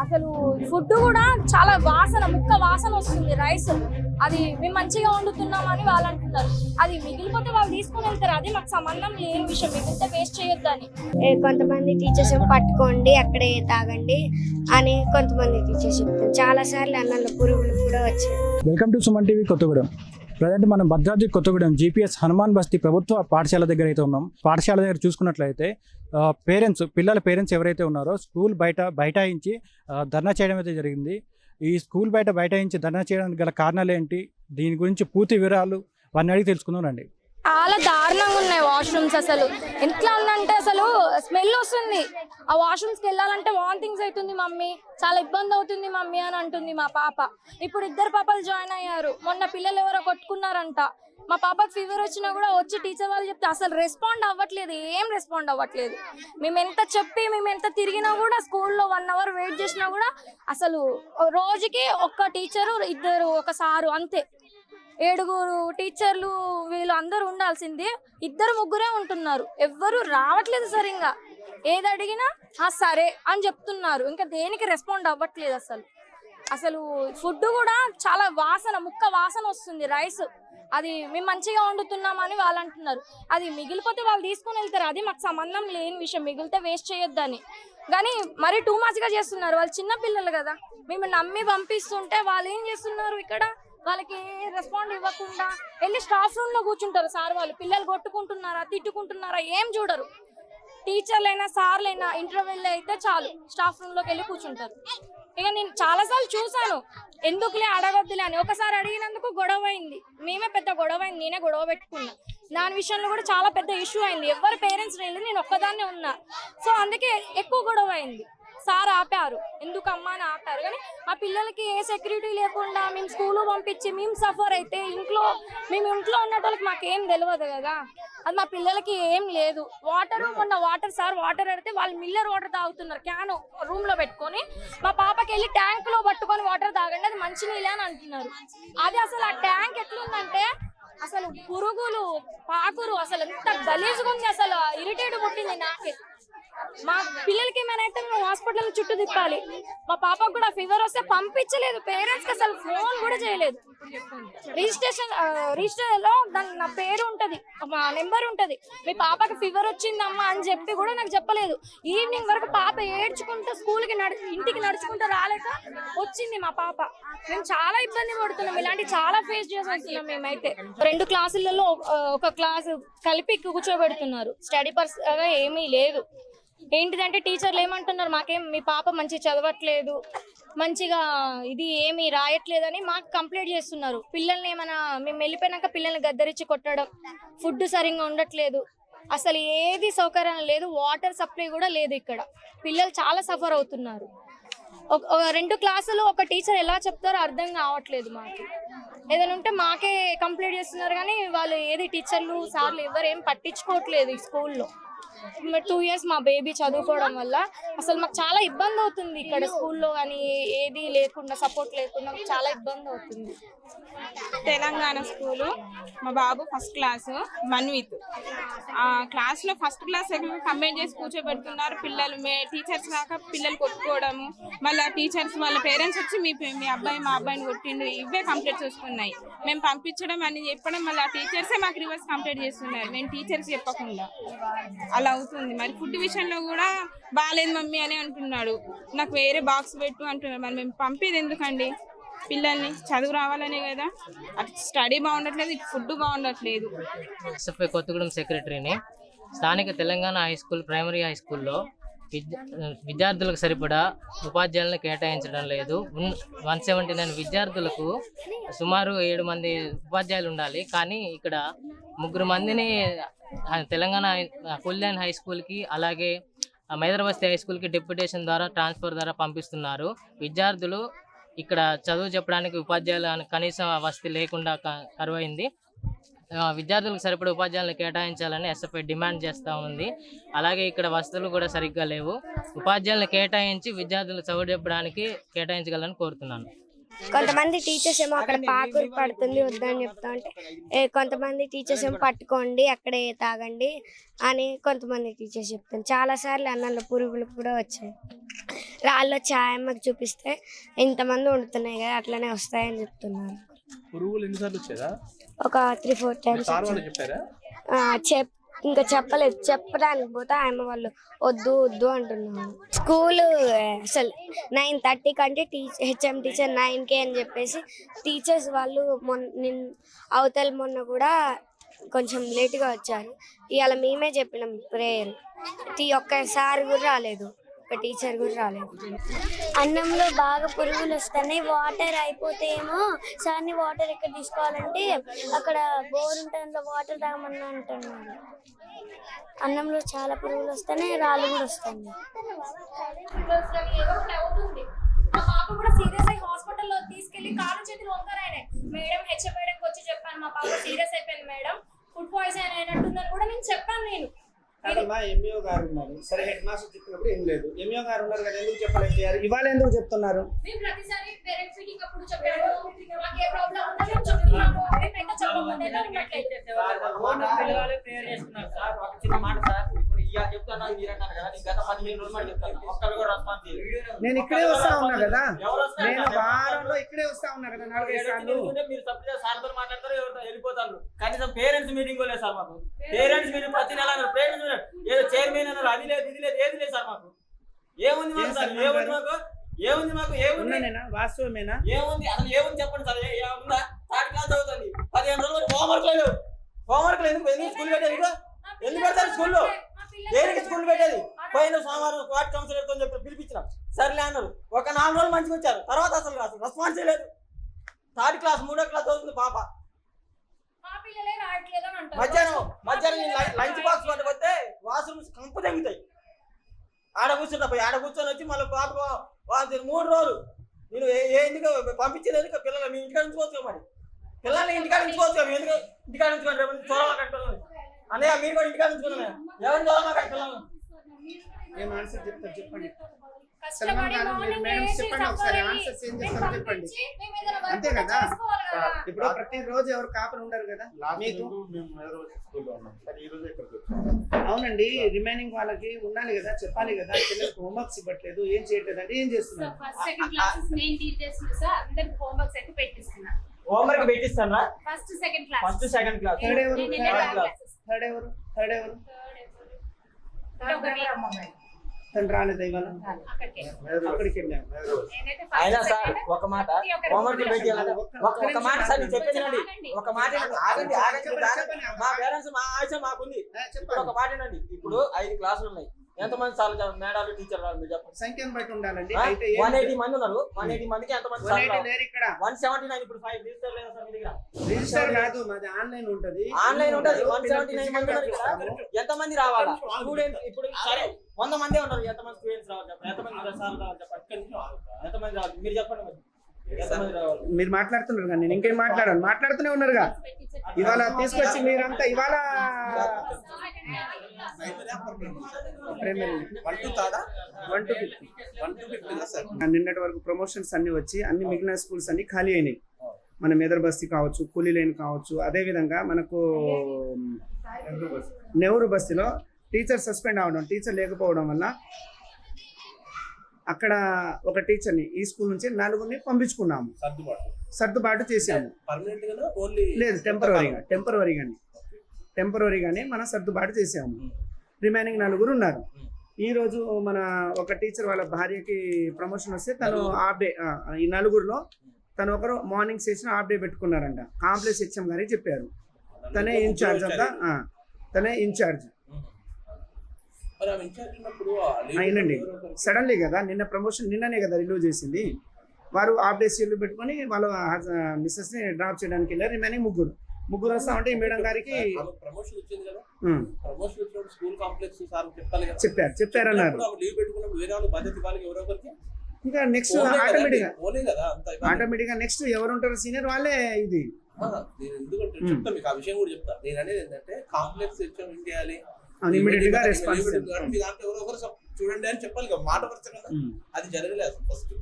అసలు ఫుడ్ కూడా చాలా వాసన ముక్క వాసన వస్తుంది రైస్. అది మేము మంచిగా వండుతున్నామని వాళ్ళు అంటున్నారు. అది మిగిలిపోతే వాళ్ళు తీసుకొని వెళ్తారు. అది మాకు సంబంధం లేని విషయం. మిగిలితే వేస్ట్ చేయొద్దని. ఏ, కొంతమంది టీచర్స్ పట్టుకోండి అక్కడే తాగండి అని కొంతమంది టీచర్స్ చెప్తారు. చాలా సార్లు అన్నంలో పురుగులు కూడా వచ్చాయి. Welcome to Suman TV Kothagudem. Present మనం భద్రాద్రి కొత్తగూడెం జీపీఎస్ హనుమాన్ బస్తీ ప్రభుత్వ పాఠశాల దగ్గర అయితే ఉన్నాం. పాఠశాల దగ్గర చూసుకున్నట్లయితే పేరెంట్స్ పిల్లల పేరెంట్స్ ఎవరైతే ఉన్నారో స్కూల్ బయట బైఠాయించి ధర్నా చేయడం అయితే జరిగింది. ఈ స్కూల్ బయట బైఠాయించి ధర్నా చేయడానికి గల కారణాలు ఏంటి? దీని గురించి పూర్తి వివరాలు వారిని అడిగి తెలుసుకుందాం రండి. చాలా దారుణంగా ఉన్నాయి వాష్రూమ్స్ అసలు. ఎట్లా ఉందంటే అసలు స్మెల్ వస్తుంది. ఆ వాష్రూమ్స్కి వెళ్ళాలంటే వాంతింగ్స్ అవుతుంది మమ్మీ. చాలా ఇబ్బంది అవుతుంది మమ్మీ అని అంటుంది మా పాప. ఇప్పుడు ఇద్దరు పాపలు జాయిన్ అయ్యారు. మొన్న పిల్లలు ఎవరో కొట్టుకున్నారంట. మా పాపకి ఫీవర్ వచ్చినా కూడా వచ్చి టీచర్ వాళ్ళు చెప్తే అసలు రెస్పాండ్ అవ్వట్లేదు. ఏం రెస్పాండ్ అవ్వట్లేదు. మేము ఎంత చెప్పి మేము ఎంత తిరిగినా కూడా స్కూల్లో వన్ అవర్ వెయిట్ చేసినా కూడా అసలు రోజుకి ఒక్క టీచరు ఇద్దరు ఒక సారు అంతే. ఏడుగురు టీచర్లు వీళ్ళు అందరూ ఉండాల్సింది ఇద్దరు ముగ్గురే ఉంటున్నారు. ఎవ్వరు రావట్లేదు సరిగా ఏది అడిగినా "ఆ, సరే అని చెప్తున్నారు. ఇంకా దేనికి రెస్పాండ్ అవ్వట్లేదు అసలు. అసలు ఫుడ్ కూడా చాలా వాసన ముక్క వాసన వస్తుంది రైస్. అది మేము మంచిగా వండుతున్నామని వాళ్ళు అంటున్నారు. అది మిగిలిపోతే వాళ్ళు తీసుకొని వెళ్తారు. అది మాకు సంబంధం లేని విషయం. మిగిలితే వేస్ట్ చేయొద్దని. కానీ మరి టూ మచ్గా చేస్తున్నారు. వాళ్ళు చిన్న పిల్లలు కదా. మేము నమ్మి పంపిస్తుంటే వాళ్ళు ఏం చేస్తున్నారు ఇక్కడ? వాళ్ళకి రెస్పాండ్ ఇవ్వకుండా వెళ్ళి స్టాఫ్ రూమ్లో కూర్చుంటారు సార్ వాళ్ళు? పిల్లలు కొట్టుకుంటున్నారా తిట్టుకుంటున్నారా ఏం చూడరు. టీచర్లైనా సార్లైనా ఇంటర్వెల్ అయితే చాలు స్టాఫ్ రూమ్లోకి వెళ్ళి కూర్చుంటారు. ఇక నేను చాలాసార్లు చూసాను ఎందుకులే అడగొద్దులే అని. ఒకసారి అడిగినందుకు గొడవ అయింది. మేమే పెద్ద గొడవ అయింది. నేనే గొడవ పెట్టుకున్నా. దాని విషయంలో కూడా చాలా పెద్ద ఇష్యూ అయింది. ఎవరు పేరెంట్స్ లేదు నేను ఒక్కదాన్నే ఉన్నా. సో అందుకే ఎక్కువ గొడవ అయింది. సార్ ఆపారు. ఎందుకమ్మా అని ఆపారు. కానీ మా పిల్లలకి ఏ సెక్యూరిటీ లేకుండా మేము స్కూల్ పంపించి మేము సఫర్ అయితే ఇంట్లో మేము ఇంట్లో ఉన్నటోళ్ళకి మాకేం తెలియదు కదా. అది మా పిల్లలకి ఏం లేదు. వాటర్ మొన్న వాటర్ సార్ వాటర్ అడితే వాళ్ళు మిల్లర్ వాటర్ తాగుతున్నారు. క్యాన్ రూమ్లో పెట్టుకొని మా పాపకి వెళ్ళి ట్యాంక్లో పట్టుకొని వాటర్ తాగండి అది మంచి నీళ్ళే అని అంటున్నారు. అది అసలు ఆ ట్యాంక్ ఎట్లుందంటే అసలు పురుగులు పాకురు అసలు ఎంత గలీజుగా ఉంది అసలు ఇరిటేట్ పుట్టింది నాకే. మా పిల్లలకి ఏమైనా అయితే మేము హాస్పిటల్ చుట్టూ తిప్పాలి. మా పాపకు కూడా ఫీవర్ వస్తే పంపించలేదు. పేరెంట్స్కి అసలు ఫోన్ కూడా చేయలేదు. రిజిస్ట్రేషన్ రిజిస్టర్లో దాని నా పేరు ఉంటది. మా నెంబర్ ఉంటది. మీ పాపకి ఫీవర్ వచ్చిందమ్మా అని చెప్పి కూడా నాకు చెప్పలేదు. ఈవినింగ్ వరకు పాప ఏడ్చుకుంటూ స్కూల్కి నడు ఇంటికి నడుచుకుంటూ రాలేక వచ్చింది మా పాప. మేము చాలా ఇబ్బంది పడుతున్నాం. ఇలాంటి చాలా ఫేస్ చేస్తున్నాం మేమైతే. రెండు క్లాసులలో ఒక- ఒక క్లాస్ కలిపి కూర్చోబెడుతున్నారు. స్టడీ పర్స్ ఏమీ లేదు. ఏంటిదంటే టీచర్లు ఏమంటున్నారు మాకేం మీ పాప మంచి చదవట్లేదు మంచిగా ఇది ఏమి రాయట్లేదని మాకు కంప్లైంట్ చేస్తున్నారు. పిల్లల్ని ఏమైనా మేము వెళ్ళిపోయినాక పిల్లల్ని గద్దరించి కొట్టడం ఫుడ్ సరిగ్గా ఉండట్లేదు. అసలు ఏది సౌకర్యం లేదు వాటర్ సప్లై కూడా లేదు ఇక్కడ. పిల్లలు చాలా సఫర్ అవుతున్నారు. ఒక- ఒక రెండు క్లాసులు ఒక టీచర్ ఎలా చెప్తారో అర్థం కావట్లేదు మాకు. ఏదైనా ఉంటే మాకే కంప్లీట్ చేస్తున్నారు కానీ వాళ్ళు ఏది టీచర్లు సార్లు ఎవరు ఏం పట్టించుకోవట్లేదు ఈ స్కూల్లో టూ ఇయర్స్ మా బేబీ చదువుకోవడం వల్ల అసలు మాకు చాలా ఇబ్బంది అవుతుంది ఇక్కడ స్కూల్లో కానీ ఏది లేకుండా సపోర్ట్ లేకుండా చాలా ఇబ్బంది అవుతుంది. తెలంగాణ స్కూలు మా బాబు ఫస్ట్ క్లాస్ మన్విత్ ఆ క్లాస్లో ఫస్ట్ క్లాస్ కంబైన్ చేసి కూర్చోబెడుతున్నారు. పిల్లలు మే టీచర్స్ కాక పిల్లలు కొట్టుకోవడము. మళ్ళీ టీచర్స్ వాళ్ళ పేరెంట్స్ వచ్చి మీ మీ అబ్బాయి మా అబ్బాయిని కొట్టిండు. ఇవే కంప్లైంట్స్ వస్తున్నాయి మేము పంపించడం అని చెప్పడం మళ్ళీ ఆ టీచర్సే మాకు రివర్స్ కంప్లైంట్ చేస్తున్నారు. మేము టీచర్స్ చెప్పకుండా. అలా అవుతుంది. మరి ఫుడ్ విషయంలో కూడా బాగాలేదు మమ్మీ అని అంటున్నాడు. నాకు వేరే బాక్స్ పెట్టు అంటున్నాడు. మరి మేము పంపేది ఎందుకండి? పిల్లల్ని చదువు రావాలనే కదా. అటు స్టడీ బాగుండట్లేదు ఇటు ఫుడ్ బాగుండట్లేదు. ఎస్ఎఫ్ఐ కొత్తగూడెం సెక్రటరీని స్థానిక Telangana high school primary high స్కూల్లో విద్యార్థులకు సరిపడా ఉపాధ్యాయులను కేటాయించడం లేదు. వన్ సెవెంటీ నైన్ విద్యార్థులకు సుమారు ఏడు మంది ఉపాధ్యాయులు ఉండాలి. కానీ ఇక్కడ ముగ్గురు మందిని తెలంగాణ కుల్యాన్ హై స్కూల్కి అలాగే ఆ, హై స్కూల్కి డిప్యుటేషన్ ద్వారా ట్రాన్స్ఫర్ ద్వారా పంపిస్తున్నారు. విద్యార్థులు ఇక్కడ చదువు చెప్పడానికి ఉపాధ్యాయులు కనీసం వసతి లేకుండా క- కరువైంది. విద్యార్థులకు సరిపడే ఉపాధ్యాయులను కేటాయించాలని ఎస్ఎఫ్ఐ డిమాండ్ చేస్తూ ఉంది. అలాగే ఇక్కడ వసతులు కూడా సరిగ్గా లేవు. ఉపాధ్యాయులను కేటాయించి విద్యార్థులు చదువు చెప్పడానికి కేటాయించగలని కోరుతున్నాను. కొంతమంది టీచర్స్ ఏమో అక్కడ పాకురు పడుతుంది వద్దని చెప్తా ఉంటే ఏ కొంతమంది టీచర్స్ ఏమో పట్టుకోండి అక్కడే తాగండి అని కొంతమంది టీచర్స్ చెప్తాను చాలా సార్లు అన్నంలో పురుగులు కూడా వచ్చాయి. రాళ్ళు ఛాయమ్మకి చూపిస్తే ఇంతమంది వండుతున్నాయి కదా అట్లనే వస్తాయని చెప్తున్నారు. పురుగులు ఎన్నిసార్లు వచ్చేదా ఒక త్రీ ఫోర్ టైమ్స్ చెప్ ఇంకా చెప్పలేదు. చెప్పడానికి పోతే ఆయన వాళ్ళు వద్దు వద్దు అంటున్నారు. స్కూల్ అసలు నైన్ థర్టీ కంటే టీచర్ హెచ్ఎం టీచర్ నైన్కే అని చెప్పేసి టీచర్స్ వాళ్ళు మొన్న నిన్ అవతల మొన్న కూడా కొంచెం లేట్గా వచ్చారు. ఇవాళ మేమే చెప్పినాం ప్రేయర్ టీ ఒక్కసారి కూడా రాలేదు. ఒక టీచర్ కూడా రాలేదు. అన్నంలో బాగా పురుగులు వస్తున్నాయి వాటర్ అయిపోతే ఏమో సార్ని వాటర్ ఎక్కడ తీసుకోవాలంటే అక్కడ బోర్ ఉంటుంది అందులో వాటర్ తాగమని అంటున్నాడు అన్నంలో చాలా పురుగులు వస్తున్నాయి రాళ్ళు కూడా వస్తున్నాయి ఏదో మా పాప కూడా సీరియస్ అయ్యి హాస్పిటల్లో తీసుకెళ్ళి కాలు చేతులు వంకరాయనే మేడం హెచ్ఎం మేడంకి వచ్చి చెప్పాను. మా పాప సీరియస్ అయిపోయింది మేడం. ఫుడ్ పాయిజన్ అయినట్టుందని కూడా నేను చెప్పాను నేను. కాదమ్మా ఎంఈఓ గారు ఉన్నారు. సరే హెడ్ మాస్టర్ చెప్పినప్పుడు ఏం లేదు. ఎంఈఓ గారు ఉన్నారు కదా ఎందుకు చెప్పలేదు చేయాలి? ఇవాళ ఎందుకు చెప్తున్నారు? మేము మీరు. నేను ఇక్కడే వస్తా ఉన్నా కదా. నేను? వారంలో ఇక్కడే వస్తా ఉన్నా కదా నాలుగైదు సార్లు. మీరు సపరేట్ సార్తో మాట్లాడతారు ఎవరితో వెళ్ళిపోతారు? కనీసం పేరెంట్స్ మీటింగ్ లేదు సార్ మాకు. పేరెంట్స్ మీటింగ్ ప్రతి నెల అన్నారు. పేరెంట్స్ మీటింగ్ ఏదో చైర్మన్ అన్నారు. అది లేదు ఇది లేదు ఏది లేదు సార్ మాకు. ఏముంది మాకు సార్? ఏముంది మాకు? ఏముంది మాకు? ఏముంది? వాస్తవమేనా? ఏముంది? అసలు ఏముంది చెప్పండి సార్? ఏముందా థర్డ్ క్లాస్ చదువుతుంది. పదిహేను రోజులు హోంవర్క్ లేదు హోంవర్క్ ఎందుకు? ఎందుకు స్కూల్ పెట్టేది? ఇదిగో? ఎందుకు పెడతారు స్కూల్లో? దేనికి స్కూల్ పెట్టేది? పోయిన సోమవారం వార్డ్ కౌన్సిలర్తో చెప్పి పిలిపించిన. సర్లే అన్నారు. ఒక నాలుగు రోజులు మంచిగా వచ్చారు. తర్వాత అసలు అసలు రెస్పాన్స్ లేదు. థర్డ్ క్లాస్ మూడో క్లాస్ చదువుతుంది పాప. పిల్లలే మధ్యాహ్నం మధ్యాహ్నం లంచ్ బాక్స్ పట్టుకొస్తే వాష్రూమ్స్ కంపు తెగుతాయి. ఆడ కూర్చుంటా పోయి ఆడ కూర్చొని వచ్చి మళ్ళీ పాప వాళ్ళు మూడు రోజులు. నేను ఏ ఎందుకు పంపించేది ఎందుకు పిల్లలు మీ ఇంటికాడ ఉంచుకోవచ్చు మరి. పిల్లల్ని ఇంటికాడ ఉంచుకోవచ్చు ఎందుకు? ఇంటికాడ ఉంచుకోండి రేపు పిల్లల్ని. అన్నయ్య మీరు కూడా ఇంటికాడ ఉంచుకున్నా ఎవరిని చూడమాకండి పిల్లల్ని? ఏం ఆన్సర్ చెప్తారు చెప్పండి. కష్టపడి మార్నింగ్ లేచి చెప్పండి అంతే కదా? ఇప్పుడు ప్రతిరోజు ఎవరు కాపలు ఉండరు కదా? మీకు? అవునండి రిమైనింగ్ వాళ్ళకి ఉండాలి కదా చెప్పాలి కదా పిల్లలకు హోంవర్క్స్ ఇవ్వట్లేదు ఏం చేయట్లేదు అంటే ఏం చేస్తున్నారు? ఫస్ట్ సెకండ్ క్లాసెస్ నేను టీచ్ చేస్తున్నా సార్ అందరికి హోంవర్క్స్ అయితే పెట్టిస్తున్నా. హోంవర్క్ పెట్టిస్తారా first second class first second class third ఎవరు? నేను third third class classes third ఎవరు? థర్డ్ ఎవరు? ఒకటి. తను రాలేదు ఇవాళ. అక్కడికి. వెళ్ళాము. అయినా సార్ ఒక మాట. హోంవర్క్ పెట్టి ఒక మాట సార్ నేను చెప్పేది. ఒక మాట. ఆగండి ఆగండి. మా పేరెంట్స్ మా ఆశ మాకుంది. ఒక మాట వినండి. ఇప్పుడు ఐదు క్లాసులు ఉన్నాయి. ఎంతమంది సార్లు మేడాలు టీచర్ రావాలి మీరు చెప్పండి. సంఖ్యను బట్టి ఉండాలండి. వన్ ఎయిటీ మంది ఉన్నారు. వన్ ఎయిటీ మందికి ఎంతమంది ఇక్కడ వన్ సెవెంటీ నైన్ ఇప్పుడు ఫైవ్ రిజిస్టర్ లేదా సార్ మీ దగ్గర? రిజిస్టర్ కాదు మాది ఆన్లైన్ ఉంటది. ఆన్లైన్ ఉంటుంది. వన్ సెవెంటీ నైన్ మంది ఉన్నారు. ఎంతమంది రావాలా? స్టూడెంట్ ఇప్పుడు సరే వంద మంది ఉన్నారు. ఎంతమంది స్టూడెంట్స్ రావాలి చెప్పండి. ఎంతమంది సార్లు రావాలి చెప్పండి. ఎంతమంది రావాలి? మీరు చెప్పండి మరి. మీరు మాట్లాడుతున్నారు కానీ నేను ఇంకేం మాట్లాడాను. మాట్లాడుతూనే ఉన్నారుగా. ఇవాళ తీసుకొచ్చి మీరంతా ఇవాళ నిన్నటి వరకు ప్రమోషన్స్ అన్ని వచ్చి అన్ని మిగిలిన స్కూల్స్ అన్ని ఖాళీ అయినాయి. మన మెదర్ బస్తీ కావచ్చు కూలీ లైన్ కావచ్చు అదే విధంగా మనకు నెహ్రూ బస్తీలో టీచర్ సస్పెండ్ అవడం టీచర్ లేకపోవడం వల్ల అక్కడ ఒక టీచర్ని ఈ స్కూల్ నుంచి నలుగురిని పంపించుకున్నాము. సర్దుబాటు. సర్దుబాటు ఓన్లీ లేదు టెంపరీగా టెంపరీగానే టెంపరీగానే మనం సర్దుబాటు చేసాము రిమైనింగ్ నలుగురు ఉన్నారు. ఈ రోజు మన ఒక టీచర్ వాళ్ళ భార్యకి ప్రమోషన్ వస్తే తను హాఫ్ డే ఈ నలుగురిలో తను ఒకరు మార్నింగ్ సెషన్ హాఫ్ డే పెట్టుకున్నారంట. కాంప్లెక్స్ హెచ్ఎం గారికి చెప్పారు. తనే ఇన్ఛార్జ్ అంతా తనే ఇన్ఛార్జ్ అయినండి సడన్లీ కదా నిన్న ప్రమోషన్ నిన్ననే కదా రిలీవ్ చేసింది. వారు హాఫ్ డే సీట్లు పెట్టుకొని వాళ్ళ మిస్సెస్ని డ్రాప్ చేయడానికి వెళ్ళారు. రిమైనింగ్ ముగ్గురు. ముగ్గురు వస్తామంటే ఈ మేడం గారికి ప్రమోషన్ వచ్చింది కదా. ప్రమోషన్ వచ్చినప్పుడు స్కూల్ కాంప్లెక్స్ సార్ చెప్పాలి కదా. చెప్పారు చెప్పారన్నారు లీవ్ పెట్టుకున్నప్పుడు వేరే వాళ్ళు బాధ్యత ఇవ్వాలి ఎవరో ఒకరికి. ఇంకా నెక్స్ట్ ఓన్లే కదా ఆటోమేటిక్గా ఓన్లే కదా అంత ఇవ్వాలి. ఆటోమేటిక్గా నెక్స్ట్ ఎవరు ఉంటారు సీనియర్ వాళ్ళే ఇది. ఎందుకంటే. చెప్తా మీకు ఆ విషయం కూడా చెప్తా. నేను అనేది ఏంటంటే కాంప్లెక్స్ ఏం చేయాలి ఇమీడియట్గా మీరు రెస్పాన్స్ leave పెట్టుకున్నారు, మీ దాంట్లో ఎవరో ఒకరు చూడండి అని చెప్పాలి కదా మాట కదా. ఉమ్, అది జరగలేదు ఫస్ట్.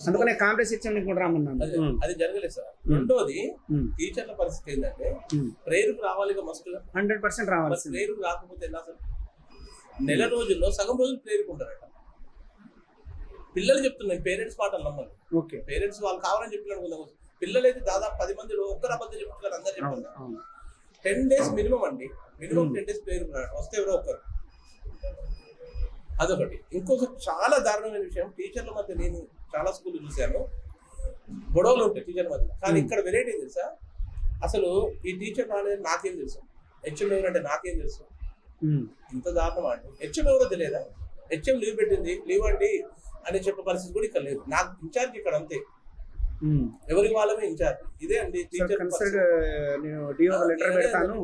అందుకనే కాంప్లెక్స్ ఇచ్చాం కూడా రమ్మన్నాను. అది జరగలేదు సార్. రెండోది టీచర్ల పరిస్థితి ఏంటంటే. ప్రేరుకు రావాలి మస్ట్ హండ్రెడ్ పర్సెంట్ రావాల్సింది ప్రేరుకు రాకపోతే ఎలా సార్? నెల రోజుల్లో సగం రోజులు ప్రేరుకుంటారట పిల్లలు చెప్తున్నాయి పేరెంట్స్ మాటలు నమ్మరు. ఓకే. పేరెంట్స్ వాళ్ళు కావాలని చెప్పిన అనుకుందాం పిల్లలైతే దాదాపు పది మందిలో ఒక్కరు అబద్ధం చెప్తున్నారు అందరు చెప్తున్నారు. టెన్ డేస్ మినిమం అండి. మినిమం. టెన్ డేస్ ప్రేరు వస్తే ఎవరో ఒకరు అదొకటి. ఇంకొక చాలా దారుణమైన విషయం టీచర్ల మధ్య నేను చాలా స్కూల్ చూశాను. గొడవలు ఉంటాయి టీచర్ల మధ్య కానీ. ఇక్కడ వెరైటీ తెలుసా? అసలు ఈ టీచర్ రాలేదు నాకేం తెలుసు? హెచ్ఎం ఎవరంటే నాకేం తెలుసు? ఇంత దారుణం అండి హెచ్ఎం ఎవరో తెలియదా? హెచ్ఎం లీవ్ పెట్టింది లీవ్ అండి అని చెప్పే పరిస్థితి కూడా ఇక్కడ లేదు. నాకు ఇన్ఛార్జ్ ఇక్కడ అంతే. ఉమ్. ఎవరికి వాళ్ళమే ఇన్ఛార్జ్ ఇదే అండి టీచర్ కన్సల్ట్ నేను డిఓ లెటర్ పెడతాను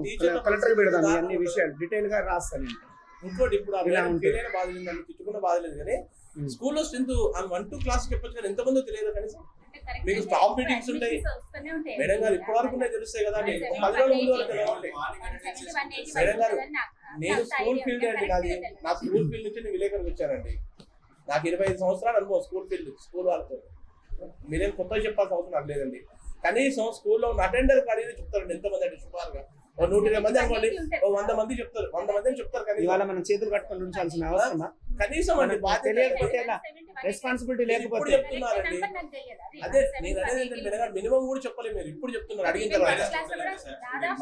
కలెక్టర్ పెడతాను అన్ని విషయాలు. డీటెయిల్గా రాస్తాను. ఇంకోటి ఇప్పుడు అయిన బాధ లేదండి తిట్టుకున్న బాధ లేదు కానీ. స్కూల్లో స్ట్రెంత్ ఆమె వన్ టూ క్లాస్ చెప్పొచ్చు కానీ ఎంతమందో తెలియదు కనీసం. మీకు స్టాఫ్ మీటింగ్స్ ఉంటాయి. మేడం గారు ఇప్పటి వరకు ఉన్నాయి తెలుస్తాయి కదా పది రోజుల ముందు వరకు మేడం గారు నేను స్కూల్ ఫీల్డ్ అండి నాది నా స్కూల్ ఫీల్డ్ నుంచి నేను విలేకరికి వచ్చానండి. నాకు ఇరవై ఐదు సంవత్సరాలు అనుభవం స్కూల్ ఫీల్డ్ స్కూల్ వాళ్ళతో. మీరేం కొత్తగా చెప్పాల్సిన అవసరం నాకు లేదండి. కనీసం స్కూల్లో ఉన్న అటెండర్ అడిగితే చెప్తారండి ఎంతమంది అంటే సుమారుగా. ఓ నూట ఇరవై మంది అనుకోండి. ఓ వంద మంది చెప్తారు. వంద మంది అని చెప్తారు కనీసం? ఇవాళ మనం చేతులు కట్టుకొని ఉంచాల్సిన అవసరం కనీసం అండి బాధ్యత తెలియకపోతే ఎలా? రెస్పాన్సిబిలిటీ లేకపోతే చెప్తున్నారండి అదే నేను అనేది ఏంటంటే మినిమం కూడా చెప్పలేదు మీరు. ఇప్పుడు చెప్తున్నారు. అడిగిన తర్వాత.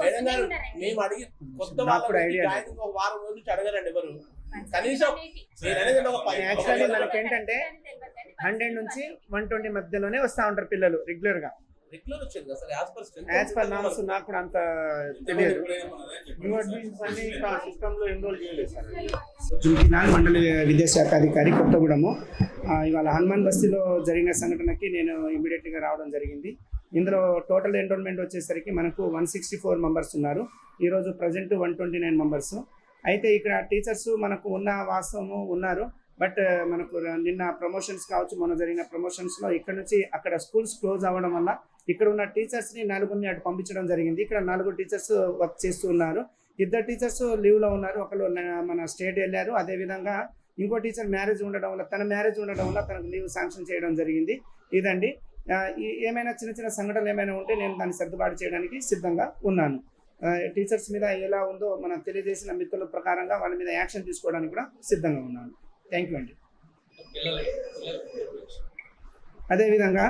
మేడం గారు మేము అడిగి కొత్త. జాయినింగ్ ఒక వారం రోజుల నుంచి అడగరండి ఎవరు. కనీసం నేను అనేది ఒక ఒక- మనకి ఏంటంటే హండ్రెడ్ నుంచి వన్ ట్వంటీ మధ్యలోనే వస్తా ఉంటారు పిల్లలు రెగ్యులర్గా రెగ్యులర్ వచ్చేది sir? As per strength as per norms నాకు కూడా అంత తెలియదు. జుంకినాల్ మండల విద్యాశాఖ అధికారి కొత్తగూడెము. ఇవాళ హనుమాన్ బస్తీలో జరిగిన సంఘటనకి నేను immediate గా రావడం జరిగింది. ఇందులో టోటల్ ఎన్రోల్మెంట్ వచ్చేసరికి మనకు వన్ సిక్స్టీ ఫోర్ మెంబర్స్ ఉన్నారు. ఈరోజు present one twenty nine members అయితే ఇక్కడ టీచర్స్ మనకు ఉన్న వాస్తవము ఉన్నారు. బట్ మనకు నిన్న ప్రమోషన్స్ కావచ్చు మొన్న జరిగిన ప్రమోషన్స్లో ఇక్కడ నుంచి అక్కడ స్కూల్స్ క్లోజ్ అవ్వడం వల్ల ఇక్కడ ఉన్న టీచర్స్ని నలుగురిని అటు పంపించడం జరిగింది. ఇక్కడ నలుగురు టీచర్స్ వర్క్ చేస్తూ ఉన్నారు. ఇద్దరు టీచర్స్ లీవ్లో ఉన్నారు. ఒకళ్ళు మన స్టేట్ వెళ్ళారు. అదేవిధంగా ఇంకో టీచర్ మ్యారేజ్ ఉండడం వల్ల తన మ్యారేజ్ ఉండడం వల్ల తనకు లీవ్ శాంక్షన్ చేయడం జరిగింది. ఇదండి. ఏమైనా చిన్న చిన్న సంఘటనలు ఏమైనా ఉంటే నేను దాన్ని సర్దుబాటు చేయడానికి సిద్ధంగా ఉన్నాను. టీచర్స్ మీద ఎలా ఉందో మనం తెలియజేసిన మిత్రుల ప్రకారంగా వాళ్ళ మీద యాక్షన్ తీసుకోవడానికి కూడా సిద్ధంగా ఉన్నాను. థ్యాంక్ యూ అండి అదేవిధంగా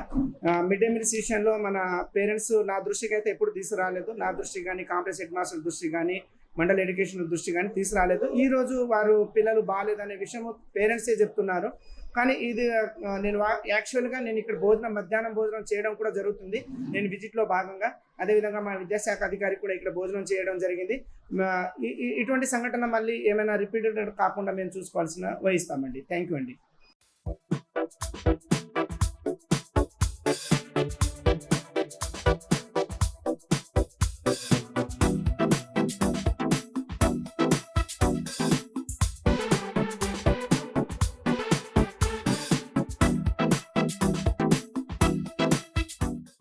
మిడ్ డే మీల్ విషయంలో మన పేరెంట్స్ నా దృష్టికి అయితే ఎప్పుడు తీసుకురాలేదు. నా దృష్టి కానీ కాంప్లెక్స్ హెడ్ మాస్టర్ దృష్టి కానీ మండల ఎడ్యుకేషన్ దృష్టి కానీ తీసుకురాలేదు. ఈ రోజు వారు పిల్లలు బాగాలేదనే విషయం పేరెంట్సే చెప్తున్నారు. కానీ ఇది నేను యాక్చువల్గా నేను ఇక్కడ భోజనం మధ్యాహ్నం భోజనం చేయడం కూడా జరుగుతుంది. నేను విజిట్లో భాగంగా. అదేవిధంగా మా విద్యాశాఖ అధికారి కూడా ఇక్కడ భోజనం చేయడం జరిగింది. ఇటువంటి సంఘటన మళ్ళీ ఏమైనా రిపీటెడ్ కాకుండా మేము చూసుకోవాల్సిన వహిస్తామండి. థ్యాంక్ యూ అండి.